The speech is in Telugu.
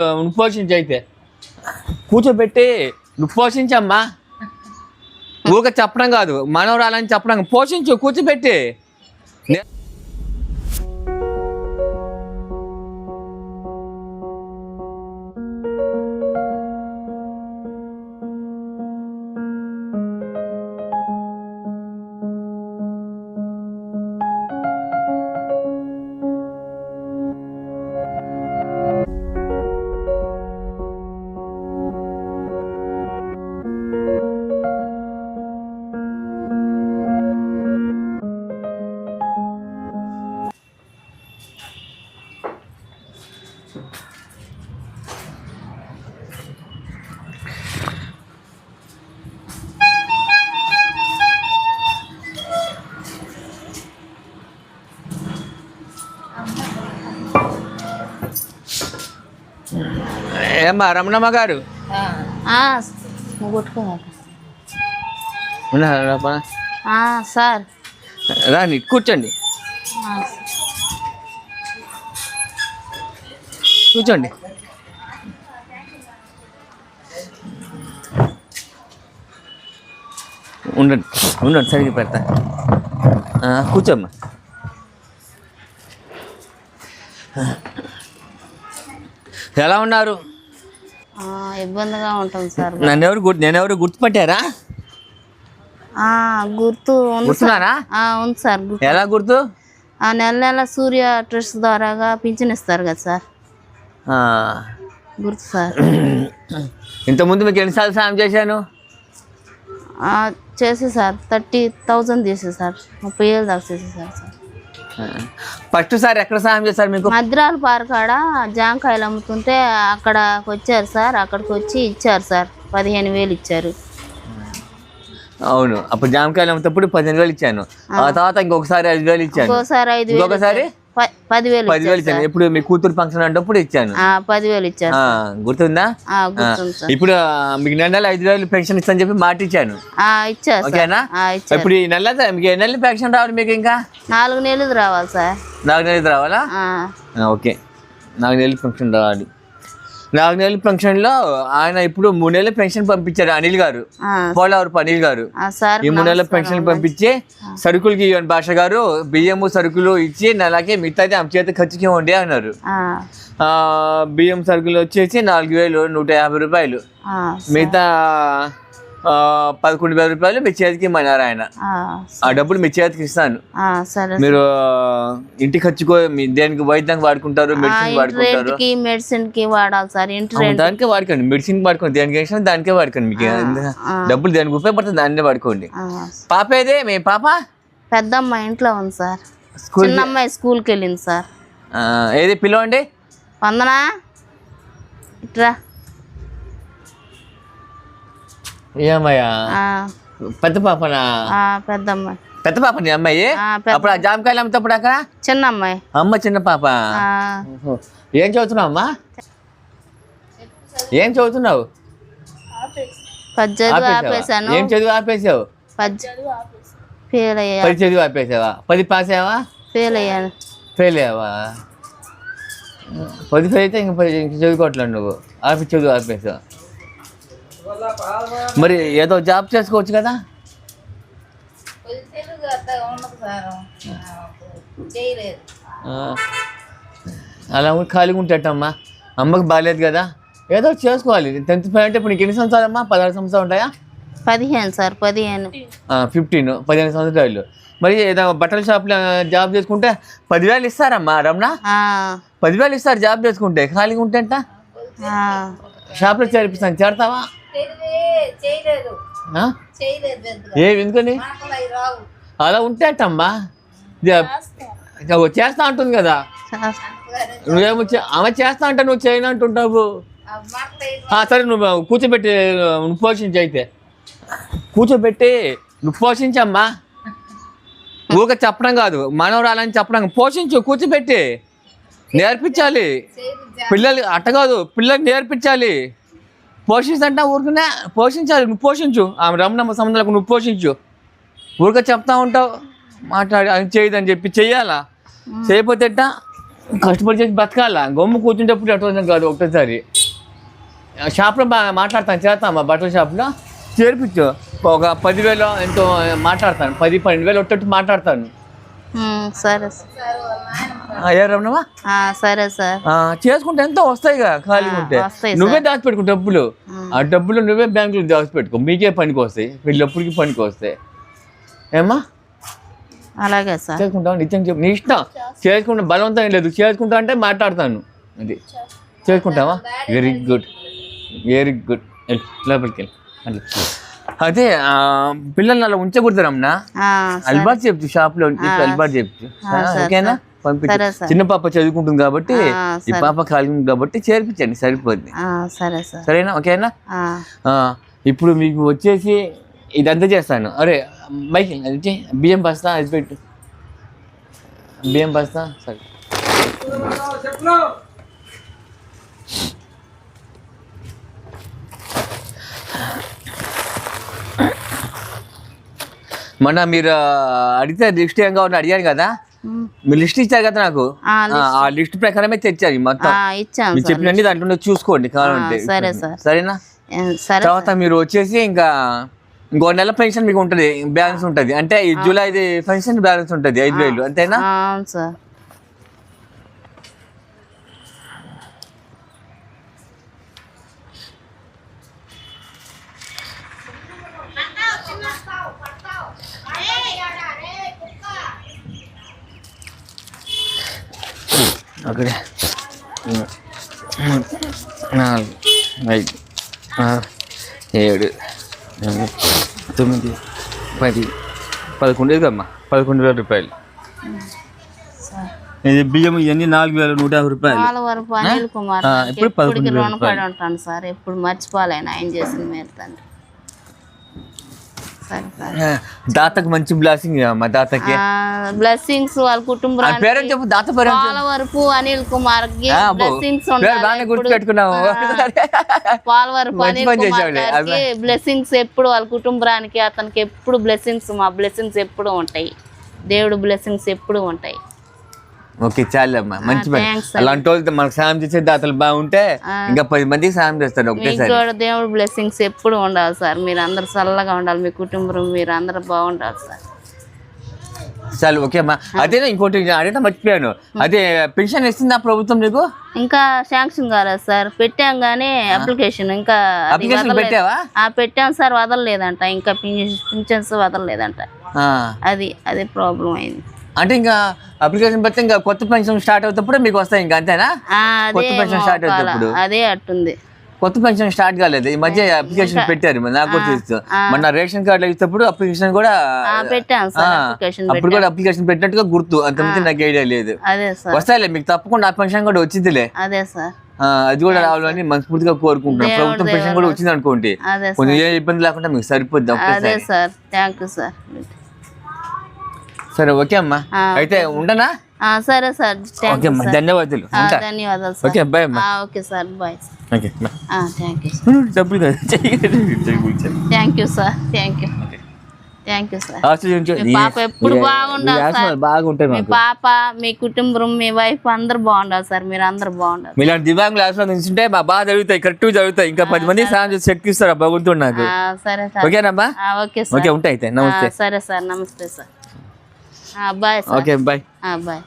నువ్వు పోషించు అయితే. కూర్చోబెట్టి నువ్వు పోషించమ్మా. ఊక చెప్పడం కాదు మనవరాలని చెప్పడం పోషించు కూర్చోబెట్టి. ఏమ్మా రమణమ్మ గారు? సార్. రాని కూర్చోండి. ఆ, కూర్చోండి. ఉండండి ఉండండి సరిగ్గా పెడతా. కూర్చోమ్మా. ఎలా ఉన్నారు? ఇబ్బందిగా ఉంటుంది సార్ నన్ను ఎవరు గుర్తు నేను ఎవరు గుర్తుపట్టారా గుర్తు ఉంది సార్. గుర్తున్నారా? ఆ, ఉంది సార్ గుర్తు. ఎలా గుర్తు? ఆ నెల నెల సూర్య ట్రస్ట్ ద్వారాగా పింఛన్ ఇస్తారు కదా సార్. ఆ, గుర్తు సార్. ఇంతకుముందు మీకు ఎన్నిసార్లు సాయం చేశాను? ఆ, చేసి సార్ థర్టీ థౌజండ్ చేసి సార్. ముప్పై ఏళ్ళు దాకా చేసి సార్ సార్. ఫస్ట్ సారి ఎక్కడ సాయం చేశారు మీకు? మద్రాల పార్క్ జాంకాయలు అమ్ముతుంటే అక్కడికి వచ్చారు సార్. అక్కడికి వచ్చి ఇచ్చారు సార్. పదిహేను వేలు ఇచ్చారు. అవును. అప్పుడు జామకాయలు అమ్మేటప్పుడు పదిహేను వేలు ఇచ్చాను. ఆ తర్వాత ఇంకొకసారి ఐదు వేలు ఇచ్చాను. ఇంకోసారి ఐదు వేలు ఇంకొకసారి? పదివేలు పదివేలు ఇచ్చాను. ఇప్పుడు మీ కూతురు ఫంక్షన్ అంటప్పుడు ఇచ్చాను. పదివేలు ఇచ్చారు ఆ, గుర్తుందా? ఇప్పుడు మీకు నెల ఐదు వేలు పెన్షన్ ఇస్తాను చెప్పి మాట ఇచ్చాను. ఓకేనా? ఇప్పుడు ఈ నెల మీకు ఏ నెల పెన్షన్ రావాలి మీకు ఇంకా? నాలుగు నెలలు రావాలి సార్. నాలుగు నెలలు రావాలా? ఓకే. నాలుగు నెలలు పెన్షన్ రావాలి. నాలుగు నెలల పెన్షన్లో ఆయన ఇప్పుడు మూడు నెలల పెన్షన్ పంపించారు అనిల్ గారు. పోలవరపు అనిల్ గారు. ఈ మూడు నెలల పెన్షన్ పంపించి సరుకులకి ఇవ్వండి భాష గారు బియ్యము సరుకులు ఇచ్చి నెలకి మిగతాది ఆమె చేతి ఖర్చుకి ఇవ్వండి అన్నారు. బియ్యం సరుకులు వచ్చేసి నాలుగు వేలు నూట యాభై రూపాయలు. మిగతా పదకొండు వేల రూపాయలు మీ చేతికి ఇమ్మన్నారు ఆయన. ఆ, డబ్బులు మీ చేతికి ఇస్తాను. మీరు ఇంటి ఖర్చుకో దేనికి వైద్యానికి వాడుకుంటారు మెడిసిన్ వాడుకుంటారు? మెడిసిన్కి వాడాలి సార్ దానికే వాడుకోండి. మెడిసిన్ వాడుకోండి. దేనికి వేసినా దానికే వాడుకోండి మీకు. డబ్బులు దేనికి ఉపయోగపడుతుంది దాన్నే వాడుకోండి. పాప ఏదే? మీ పాప? పెద్దమ్మ ఇంట్లో ఉంది సార్. చిన్న అమ్మాయి స్కూల్కి వెళ్ళింది సార్. ఏది? పిలవండి. వందనా? ఇట్రా. ఏమయ్యా? పెద్ద పాపనా? ఆ, పెద్దమ్మాయి పెద్ద పాప నీ అమ్మాయి? పెద్ద అప్పుడు ఆ జామకాయలు అమ్ముతప్పుడు అక్కడ? చిన్న అమ్మాయి. అమ్మ చిన్న పాప. ఏం చదువుతున్నావు అమ్మా? ఏం చదువుతున్నావు? ఆపేసాను ఏం చదువు ఆపేసావు? పది చదువు ఆపేసావా? పది పాస్ అయ్యావా? ఫెయిల్ అయ్యాను. ఫెయిల్ అయ్యావా? పది ఫెయిల్ అయితే ఇంక చదువుకోవట్లేదు నువ్వు. ఆపి చదువు ఆపేసావు. మరి ఏదో జాబ్ చేసుకోవచ్చు కదా? ఆ. అలా ఖాళీగా ఉంటాటమ్మా అమ్మకి బాగాలేదు కదా? ఏదో చేసుకోవాలి. టెన్త్ ఫైవ్ అంటే ఇప్పుడు నీకు ఎన్ని సంవత్సరాలు అమ్మా పదహారు సంవత్సరాలు ఉంటాయా? పదిహేను సార్ పదిహేను. ఫిఫ్టీన్. పదిహేను సంవత్సరాలు. మరి ఏదో బట్టల షాప్లో జాబ్ చేసుకుంటే పదివేలు ఇస్తారమ్మా రమణ? ఆ, పదివేలు ఇస్తారు జాబ్ చేసుకుంటే. ఖాళీగా ఉంటే షాప్లో చేర్పిస్తాను. చేరతావా? ఏ ఎందుకని? అలా ఉంటే అంటమ్మా ఇది- ఇదిగో చేస్తా అంటుంది కదా. నువ్వేమో ఆమె చేస్తా అంటే నువ్వు చేయను అంటుంటావు. ఆ, సరే నువ్వు కూర్చోబెట్టి నువ్వు పోషించి అయితే. కూర్చోబెట్టి నువ్వు పోషించమ్మా. ఊక చెప్పడం కాదు మనవరాలని చెప్పడం. పోషించు కూర్చోబెట్టి. నేర్పించాలి. పిల్లలు అట్ట కాదు పిల్లలు నేర్పించాలి. పోషించంట ఊరుకునే? పోషించాలి నువ్వు పోషించు. ఆమె రమణమ్మ సంబంధాలకు నువ్వు పోషించు. ఊరిక చెప్తా ఉంటావు. మాట్లాడి అది చేయదని చెప్పి చెయ్యాలా? చేయకపోతే ఎట్టా? కష్టపడి చేసి బతకాల? గమ్ము కూర్చుంటప్పుడు అటు కాదు ఒకటేసారి. షాప్లో బాగా మాట్లాడతాను చేస్తామా బట్టల షాప్లో. చేర్పించు. ఒక పదివేలు ఎంతో మాట్లాడతాను. పది పన్నెండు వేలు ఒట్టట్టు మాట్లాడతాను. సరే. ఏ రమణమా? సరే చేసుకుంటే ఎంతో వస్తాయిగా ఖాళీగా ఉంటే. నువ్వే దాచిపెట్టుకో డబ్బులు. ఆ డబ్బులు నువ్వే బ్యాంకులో దాచిపెట్టుకో మీకే పనికి వస్తాయి. వీళ్ళెప్పటికి పనికి వస్తాయి. ఏమ్మా? అలాగే సార్. చేసుకుంటావు? నిత్యం చెప్పు. నీ ఇష్టం. చేసుకుంటా బలవంతం ఏం లేదు. చేసుకుంటా అంటే మాట్లాడతాను. అది. చేసుకుంటావా? వెరీ గుడ్ వెరీ గుడ్ లోపలికి వెళ్ళి. అట్లా. అదే పిల్లల్ని అలా ఉంచకూడదు రమణ. ఆ, అల్బాట్ చెప్తు షాప్లో ఉంచి అల్బాట్ చెప్తు ఓకేనా? పంపించు. సరే సార్. చిన్న పాప చదువుకుంటుంది కాబట్టి ఈ పాప ఖాళీ కాబట్టి చేర్పించండి సరిపోద్ది. సరే సరేనా? ఓకేనా? ఇప్పుడు మీకు వచ్చేసి ఇదంతా చేస్తాను. అరే అది చెయ్. బియ్యం బస్తా అది పెట్టు. బియ్యం బస్తా సరే. మొన్న మీరు అడిగితే లిస్ట్ ఏం కావాలని అడిగాను కదా? మీరు లిస్ట్ ఇచ్చారు కదా నాకు? ఆ, లిస్ట్. ప్రకారమే తెచ్చారు మొత్తం. మీరు చెప్పినన్ని దాంట్లో చూసుకోండి కావాలంటే. సరే సార్. సరేనా? తర్వాత మీరు వచ్చేసి ఇంకా ఇంకో నెల పెన్షన్ మీకు ఉంటుంది బ్యాలెన్స్ ఉంటుంది. అంటే ఈ జూలైది పెన్షన్ బ్యాలెన్స్ ఉంటుంది ఐదు వేలు. అంతేనా? సార్. ఒకటి నాలుగు ఐదు ఆరు ఏడు తొమ్మిది పది పదకొండు ఇదమ్మా పదకొండు వేల రూపాయలు. ఇది బియ్యం ఇవన్నీ నాలుగు వేల నూట యాభై రూపాయలు. వరకు అనిల్ కుమార్ ఇప్పుడు పదకొండు ఉంటాను సార్ ఎప్పుడు మర్చిపోలేను ఆయన చేసిన మేలు తండ్రి. దాతకు మంచి బ్లాసింగ్ మా దాతకి బ్లెస్సింగ్స్ వాళ్ళ ఆ కుటుంబానికి పేరెంట్ చెప్పు దాత పేరెంట్ వాళ్ళ వరకు అనిల్ కుమార్. బ్లెస్సింగ్స్ పేరు గుర్తు పెట్టుకున్నావు వాళ్ళ మంచి అనిల్ కుమార్ బ్లెస్సింగ్స్ ఎప్పుడు వాళ్ళ కుటుంబానికి అతనికి ఎప్పుడు బ్లెస్సింగ్స్ మా బ్లెస్సింగ్స్ ఎప్పుడు ఉంటాయి. దేవుడు బ్లెస్సింగ్స్ ఎప్పుడు ఉంటాయి. ఓకే చాలమ్మా. మంచి పని. అలాంటి వాళ్ళతో మనకు సాయం చేసే దాతలు బాగుంటే ఇంకా పది మందికి సాయం చేస్తారు మీకు ఒకటేసారి దేవుడు బ్లెస్సింగ్స్ ఎప్పుడు ఉండాలి సార్. మీరు అందరు చల్లగా ఉండాలి. మీ కుటుంబం మీరు అందరు బాగుండాలి సార్. చాలు ఓకే అమ్మా. అదే ఇంకోటి అడగటం మర్చిపోయాను. అదే పెన్షన్ ఇస్తుందా ప్రభుత్వం నీకు? ఇంకా శాంక్షన్ కాలేదు సార్. పెట్టాం కానీ అప్లికేషన్. ఇంకా. పెట్టావా? ఆ పెట్టాం సార్ వదలలేదంట. ఇంకా పింఛన్స్ వదలలేదంట. అది అదే ప్రాబ్లం అయింది. అంటే ఇంకా అప్లికేషన్ పెడితే ఇంకా కొత్త పెన్షన్ స్టార్ట్ అవుతప్పుడు మీకు వస్తాయి ఇంకా అంతేనా? కొత్త పెన్షన్ స్టార్ట్. అవుతుంది అదే అట్టుంది. కొత్త పెన్షన్ స్టార్ట్ కాలేదు. ఈ మధ్య అప్లికేషన్ పెట్టారు మరి నాకు తెలుసు. మొన్న రేషన్ కార్డు ఇచ్చినప్పుడు అప్లికేషన్ కూడా అప్పుడు కూడా అప్లికేషన్ పెట్టినట్టుగా గుర్తు. అంతమంది నాకు ఐడియా లేదు. వస్తాయిలే మీకు తప్పకుండా ఆ పెన్షన్ కూడా వచ్చిందిలే అదే సార్. ఆ, అది కూడా రావాలని మనస్ఫూర్తిగా కోరుకుంటున్నాను. ప్రభుత్వం పెన్షన్ కూడా వచ్చింది అనుకోండి కొంచెం ఏ ఇబ్బంది లేకుండా మీకు సరిపోద్ది అదే సార్. Thank you sir. సరే ఓకే అమ్మా. అయితే ఉండనా? ఆ, సరే సార్. ఓకే అమ్మా ధన్యవాదాలు. ధన్యవాదాలు ఓకే బాయ్ అమ్మా. ఆ, okay sir bye okay bye. Thank you డబ్బులు thank you sir thank you thank you sir పాప ఎప్పుడు బాగుండాలి సార్. బాగుంటాయి మీ పాప మీ కుటుంబం మీ వైఫ్ అందరు బాగుండాలి సార్. మీరు అందరు బాగుండాలి. మీలాంటి దివ్యాంగులు ఆశీర్వాదించుంటే మా బాగా జరుగుతాయి కరెక్ట్గా జరుగుతాయి. ఇంకా పది మంది సాయం చేసి శక్తి ఇస్తారు సరే సార్. ఓకేనమ్మా ఓకే సార్. ఓకే ఉంటాయి నమస్తే. సరే సార్ నమస్తే sir. Bye okay bye bye